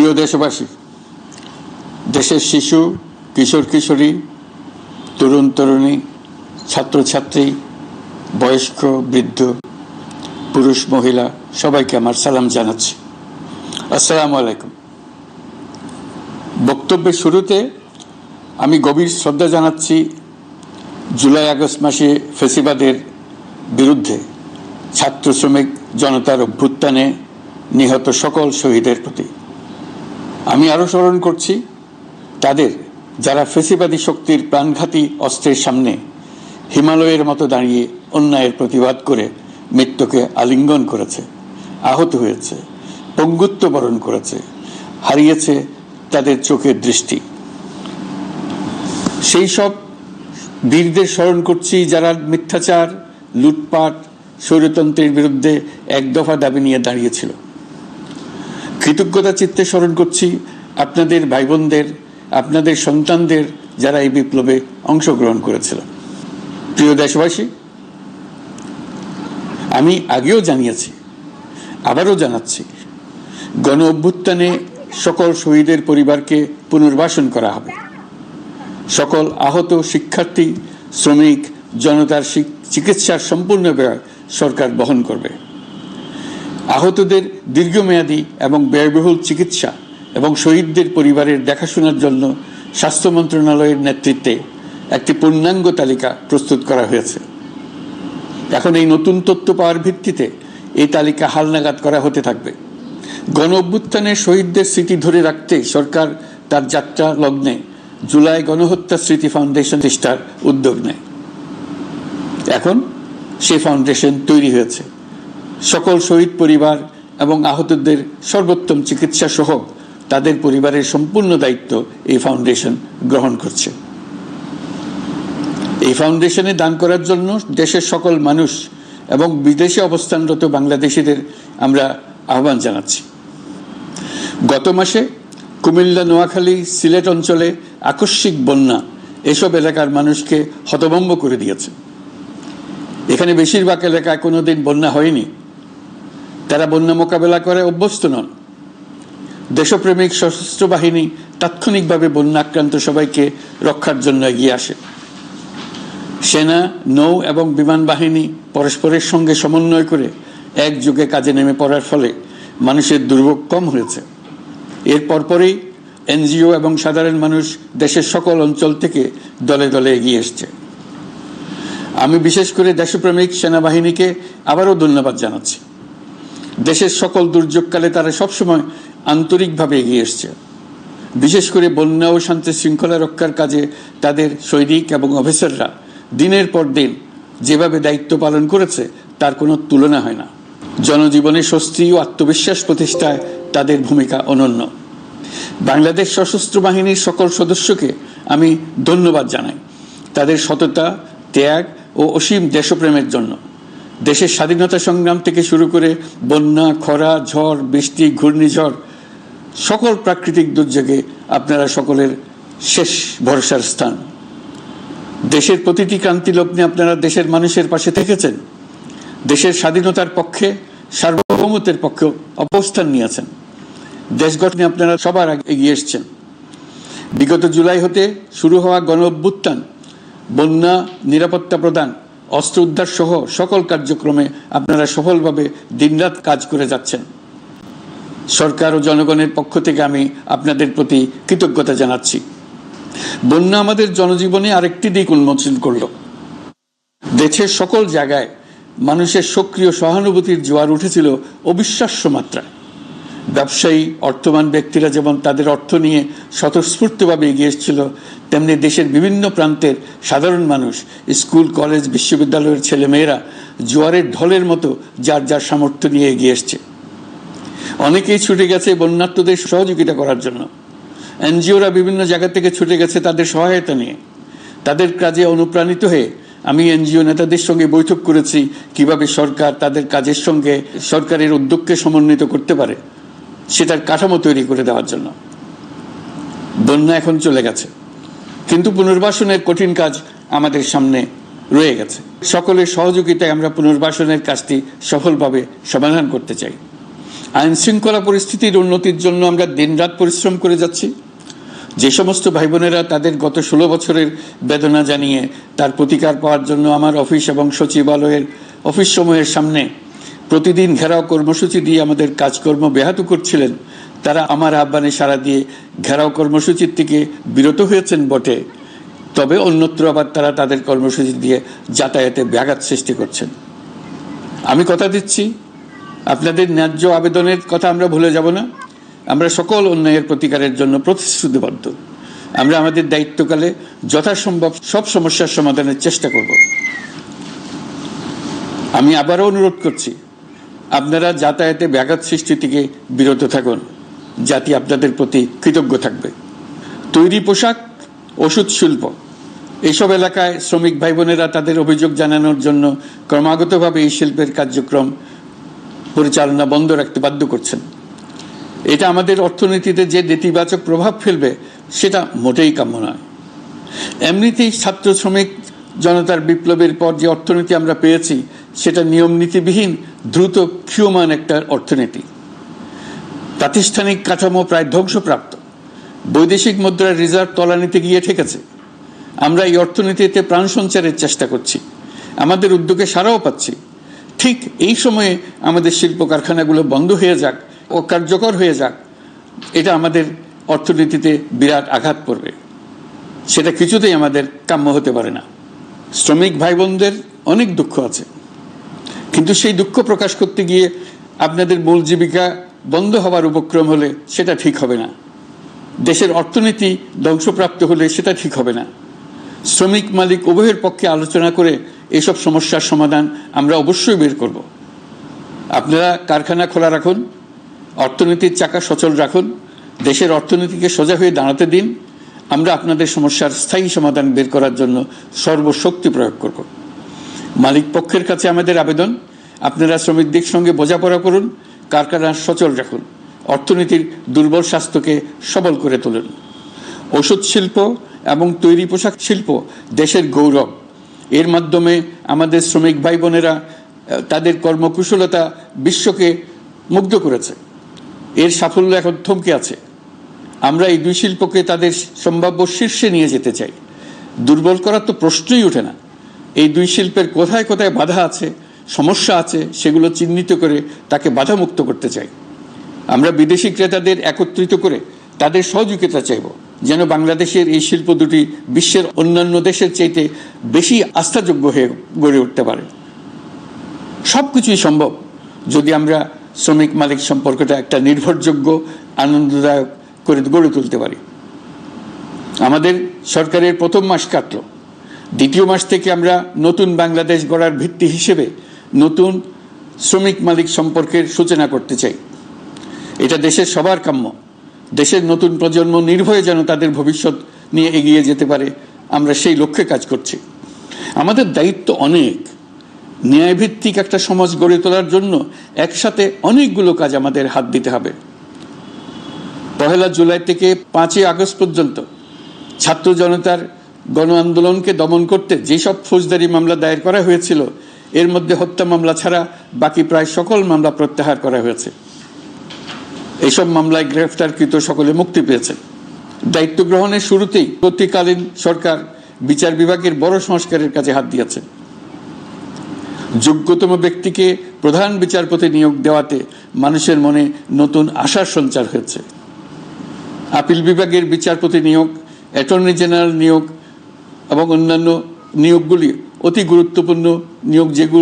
প্রিয় দেশবাসী, দেশের শিশু, কিশোর, কিশোরী, তরুণ, তরুণী, ছাত্রছাত্রী, বয়স্ক, বৃদ্ধ, পুরুষ, মহিলা, সবাইকে আমার সালাম জানাচ্ছি। আসসালামু আলাইকুম। বক্তব্যের শুরুতে আমি গভীর শ্রদ্ধা জানাচ্ছি জুলাই আগস্ট মাসে ফেসিবাদের বিরুদ্ধে ছাত্র শ্রমিক জনতার অভ্যুত্থানে নিহত সকল শহীদের প্রতি। আমি আরও স্মরণ করছি, তাদের যারা ফেসিবাদী শক্তির প্রাণঘাতী অস্ত্রের সামনে হিমালয়ের মতো দাঁড়িয়ে অন্যায়ের প্রতিবাদ করে মৃত্যুকে আলিঙ্গন করেছে, আহত হয়েছে, পঙ্গুত্ব বরণ করেছে, হারিয়েছে তাদের চোখের দৃষ্টি। সেই সব বীরদের স্মরণ করছি যারা মিথ্যাচার, লুটপাট, স্বৈরতন্ত্রের বিরুদ্ধে এক দফা দাবি নিয়ে দাঁড়িয়েছিল। কৃতজ্ঞতা চিত্তে স্মরণ করছি আপনাদের ভাই বোনদের আপনাদের সন্তানদের যারা এই বিপ্লবে অংশগ্রহণ করেছিল। প্রিয় দেশবাসী, আমি আগেও জানিয়েছি, আবারও জানাচ্ছি, গণ অভ্যুত্থানে সকল শহীদের পরিবারকে পুনর্বাসন করা হবে। সকল আহত শিক্ষার্থী, শ্রমিক, জনতার চিকিৎসার সম্পূর্ণ ব্যয় সরকার বহন করবে। আহতদের দীর্ঘমেয়াদী এবং ব্যয়বহুল চিকিৎসা এবং শহীদদের পরিবারের দেখাশোনার জন্য স্বাস্থ্য মন্ত্রণালয়ের নেতৃত্বে একটি পূর্ণাঙ্গ তালিকা প্রস্তুত করা হয়েছে। এখন এই নতুন তথ্য পাওয়ার ভিত্তিতে এই তালিকা হালনাগাদ করা হতে থাকবে। গণ অভ্যুত্থানের শহীদদের স্মৃতি ধরে রাখতে সরকার তার যাত্রা লগ্নে জুলাই গণহত্যা স্মৃতি ফাউন্ডেশন প্রতিষ্ঠার উদ্যোগ নেয়। এখন সেই ফাউন্ডেশন তৈরি হয়েছে। সকল শহীদ পরিবার এবং আহতদের সর্বোত্তম চিকিৎসা সহ তাদের পরিবারের সম্পূর্ণ দায়িত্ব এই ফাউন্ডেশন গ্রহণ করছে। এই ফাউন্ডেশনে দান করার জন্য দেশের সকল মানুষ এবং বিদেশে অবস্থানরত বাংলাদেশিদের আমরা আহ্বান জানাচ্ছি। গত মাসে কুমিল্লা, নোয়াখালী, সিলেট অঞ্চলে আকস্মিক বন্যা এসব এলাকার মানুষকে হতভম্ব করে দিয়েছে। এখানে বেশিরভাগ এলাকায় কোনোদিন বন্যা হয়নি। তারা বন্যা মোকাবেলা করে অভ্যস্ত নন। দেশপ্রেমিক সশস্ত্র বাহিনী তাৎক্ষণিকভাবে বন্যা আক্রান্ত সবাইকে রক্ষার জন্য এগিয়ে আসে। সেনা, নৌ এবং বিমান বাহিনী পরস্পরের সঙ্গে সমন্বয় করে একযোগে কাজে নেমে পড়ার ফলে মানুষের দুর্ভোগ কম হয়েছে। এর পরপরই এনজিও এবং সাধারণ মানুষ দেশের সকল অঞ্চল থেকে দলে দলে এগিয়ে এসছে। আমি বিশেষ করে দেশপ্রেমিক সেনাবাহিনীকে আবারও ধন্যবাদ জানাচ্ছি। দেশের সকল দুর্যোগকালে তারা সবসময় আন্তরিকভাবে এগিয়ে এসছে। বিশেষ করে বন্যা ও শান্তি শৃঙ্খলা রক্ষার কাজে তাদের সৈনিক এবং অফিসাররা দিনের পর দিন যেভাবে দায়িত্ব পালন করেছে, তার কোনো তুলনা হয় না। জনজীবনে স্বস্তি ও আত্মবিশ্বাস প্রতিষ্ঠায় তাদের ভূমিকা অনন্য। বাংলাদেশ সশস্ত্র বাহিনীর সকল সদস্যকে আমি ধন্যবাদ জানাই। তাদের সততা, ত্যাগ ও অসীম দেশপ্রেমের জন্য। দেশের স্বাধীনতা সংগ্রাম থেকে শুরু করে বন্যা, খরা, ঝড়, বৃষ্টি, ঘূর্ণিঝড়, সকল প্রাকৃতিক দুর্যোগে আপনারা সকলের শেষ ভরসার স্থান। দেশের প্রতিটি ক্রান্তি লগ্নে আপনারা দেশের মানুষের পাশে থেকেছেন। দেশের স্বাধীনতার পক্ষে, সার্বভৌমত্বের পক্ষে অবস্থান নিয়েছেন। দেশ গঠনে আপনারা সবার আগে এগিয়ে এসছেন। বিগত জুলাই হতে শুরু হওয়া গণ অভ্যুত্থান বন্যা নিরাপত্তা প্রদান অস্ত্র উদ্ধার সহ সকল কার্যক্রমে আপনারা সফলভাবে দিনরাত কাজ করে যাচ্ছেন। সরকার ও জনগণের পক্ষ থেকে আমি আপনাদের প্রতি কৃতজ্ঞতা জানাচ্ছি। বন্যা আমাদের জনজীবনে আরেকটি দিক উন্মোচন করল। দেশের সকল জায়গায় মানুষের সক্রিয় সহানুভূতির জোয়ার উঠেছিল অবিশ্বাস্য মাত্রায়। ব্যবসায়ী, অর্থবান ব্যক্তিরা যেমন তাদের অর্থ নিয়ে স্বতঃস্ফূর্তভাবে এগিয়ে এসেছিল, তেমনি দেশের বিভিন্ন প্রান্তের সাধারণ মানুষ, স্কুল, কলেজ, বিশ্ববিদ্যালয়ের ছেলেমেয়েরা জোয়ারের ঢলের মতো যার যার সামর্থ্য নিয়ে এগিয়ে এসছে। অনেকেই ছুটে গেছে বন্যার্থদের সহযোগিতা করার জন্য। এনজিওরা বিভিন্ন জায়গা থেকে ছুটে গেছে তাদের সহায়তা নিয়ে। তাদের কাজে অনুপ্রাণিত হয়ে আমি এনজিও নেতাদের সঙ্গে বৈঠক করেছি, কীভাবে সরকার তাদের কাজের সঙ্গে সরকারের উদ্যোগকে সমন্বিত করতে পারে। সেটার কাঠামো তৈরি করে দেওয়ার জন্য। বন্যা এখন চলে গেছে। কিন্তু পুনর্বাসনের কঠিন কাজ আমাদের সামনে রয়ে গেছে। সকলের সহযোগিতায় আমরা পুনর্বাসনের কাজটি সফলভাবে সমাধান করতে চাই। আইন শৃঙ্খলা পরিস্থিতির উন্নতির জন্য আমরা দিনরাত পরিশ্রম করে যাচ্ছি। যে সমস্ত ভাই বোনেরা তাদের গত ষোলো বছরের বেদনা জানিয়ে তার প্রতিকার পাওয়ার জন্য আমার অফিস এবং সচিবালয়ের অফিস সমূহের সামনে প্রতিদিন ঘেরাও কর্মসূচি দিয়ে আমাদের কাজকর্ম ব্যাহত করছিলেন। তারা আমার আহ্বানে সাড়া দিয়ে ঘেরাও কর্মসূচির থেকে বিরত হয়েছেন বটে। তবে অন্যত্র আবার তারা তাদের কর্মসূচি দিয়ে যাতায়াতে ব্যাঘাত সৃষ্টি করছেন। আমি কথা দিচ্ছি, আপনাদের ন্যায্য আবেদনের কথা আমরা ভুলে যাব না। আমরা সকল অন্যায়ের প্রতিকারের জন্য প্রতিশ্রুতিবদ্ধ। আমরা আমাদের দায়িত্বকালে যথাসম্ভব সব সমস্যার সমাধানের চেষ্টা করব। আমি আবারও অনুরোধ করছি আপনারা যাতায়াতে ব্যাঘাত সৃষ্টি থেকে বিরত থাকুন। জাতি আপনাদের প্রতি কৃতজ্ঞ থাকবে। তৈরি পোশাক, ওষুধ, শিল্প, এসব এলাকায় শ্রমিক ভাই বোনেরা তাদের অভিযোগ জানানোর জন্য ক্রমাগতভাবে এই শিল্পের কার্যক্রম পরিচালনা বন্ধ রাখতে বাধ্য করছেন। এটা আমাদের অর্থনীতিতে যে নেতিবাচক প্রভাব ফেলবে, সেটা মোটেই কাম্য নয়। এমনিতেই ছাত্র শ্রমিক জনতার বিপ্লবের পর যে অর্থনীতি আমরা পেয়েছি, সেটা নিয়ম নীতিবিহীন দ্রুত ক্ষীয়মান একটা অর্থনীতি। প্রাতিষ্ঠানিক কাঠামো প্রায় ধ্বংসপ্রাপ্ত। বৈদেশিক মুদ্রার রিজার্ভ তলানিতে গিয়ে ঠেকেছে। আমরা এই অর্থনীতিতে প্রাণ সঞ্চারের চেষ্টা করছি। আমাদের উদ্যোগে সারাও পাচ্ছি। ঠিক এই সময়ে আমাদের শিল্প কারখানাগুলো বন্ধ হয়ে যাক ও কার্যকর হয়ে যাক, এটা আমাদের অর্থনীতিতে বিরাট আঘাত পড়বে। সেটা কিছুতেই আমাদের কাম্য হতে পারে না। শ্রমিক ভাই বোনদের অনেক দুঃখ আছে। কিন্তু সেই দুঃখ প্রকাশ করতে গিয়ে আপনাদের মূল জীবিকা বন্ধ হওয়ার উপক্রম হলে সেটা ঠিক হবে না। দেশের অর্থনীতি ধ্বংসপ্রাপ্ত হলে সেটা ঠিক হবে না। শ্রমিক মালিক উভয়ের পক্ষে আলোচনা করে এসব সমস্যার সমাধান আমরা অবশ্যই বের করব। আপনারা কারখানা খোলা রাখুন, অর্থনীতির চাকা সচল রাখুন, দেশের অর্থনীতিকে সোজা হয়ে দাঁড়াতে দিন। আমরা আপনাদের সমস্যার স্থায়ী সমাধান বের করার জন্য সর্বশক্তি প্রয়োগ করব। মালিক পক্ষের কাছে আমাদের আবেদন। আপনারা শ্রমিকদের সঙ্গে বোঝাপড়া করুন, কারখানা সচল রাখুন, অর্থনীতির দুর্বল স্বাস্থ্যকে সবল করে তুলুন। ওষুধ শিল্প এবং তৈরি পোশাক শিল্প দেশের গৌরব। এর মাধ্যমে আমাদের শ্রমিক ভাই বোনেরা তাদের কর্মকুশলতা বিশ্বকে মুগ্ধ করেছে। এর সাফল্য এখন থমকে আছে। আমরা এই দুই শিল্পকে তাদের সম্ভাব্য শীর্ষে নিয়ে যেতে চাই। দুর্বল করার তো প্রশ্নই ওঠে না। এই দুই শিল্পের কোথায় কোথায় বাধা আছে, সমস্যা আছে, সেগুলো চিহ্নিত করে তাকে বাধামুক্ত করতে চাই। আমরা বিদেশি ক্রেতাদের একত্রিত করে তাদের সহযোগিতা চাইব, যেন বাংলাদেশের এই শিল্প দুটি বিশ্বের অন্যান্য দেশের চাইতে বেশি আস্থাযোগ্য হয়ে গড়ে উঠতে পারে। সব কিছুই সম্ভব যদি আমরা শ্রমিক মালিক সম্পর্কটা একটা নির্ভরযোগ্য, আনন্দদায়ক করে গড়ে তুলতে পারি। আমাদের সরকারের প্রথম মাস কাটল। দ্বিতীয় মাস থেকে আমরা নতুন বাংলাদেশ গড়ার ভিত্তি হিসেবে নতুন শ্রমিক মালিক সম্পর্কের সূচনা করতে চাই। এটা দেশের সবার কাম্য। দেশের নতুন প্রজন্ম নির্ভয়ে যেন তাদের ভবিষ্যৎ নিয়ে এগিয়ে যেতে পারে, আমরা সেই লক্ষ্যে কাজ করছি। আমাদের দায়িত্ব অনেক। ন্যায়ভিত্তিক একটা সমাজ গড়ে তোলার জন্য একসাথে অনেকগুলো কাজ আমাদের হাত দিতে হবে। পহেলা জুলাই থেকে পাঁচই আগস্ট পর্যন্ত ছাত্র জনতার গণ আন্দোলনকে দমন করতে যেসব ফৌজদারি মামলা দায়ের করা হয়েছিল, এর মধ্যে হত্যা মামলা ছাড়া বাকি প্রায় সকল মামলা প্রত্যাহার করা হয়েছে। এইসব মামলায় গ্রেফতারকৃত সকলে মুক্তি পেয়েছে। দায়িত্ব গ্রহণের শুরুতেই প্রতিকালীন সরকার বিচার বিভাগের বড় সংস্কারের কাছে হাত দিয়েছে। যোগ্যতম ব্যক্তিকে প্রধান বিচারপতি নিয়োগ দেওয়াতে মানুষের মনে নতুন আশার সঞ্চার হয়েছে। আপিল বিভাগের বিচারপতি নিয়োগ, অ্যাটর্নি জেনারেল নিয়োগ এবং অন্যান্য নিয়োগগুলি অতি গুরুত্বপূর্ণ নিয়োগ যেগুলো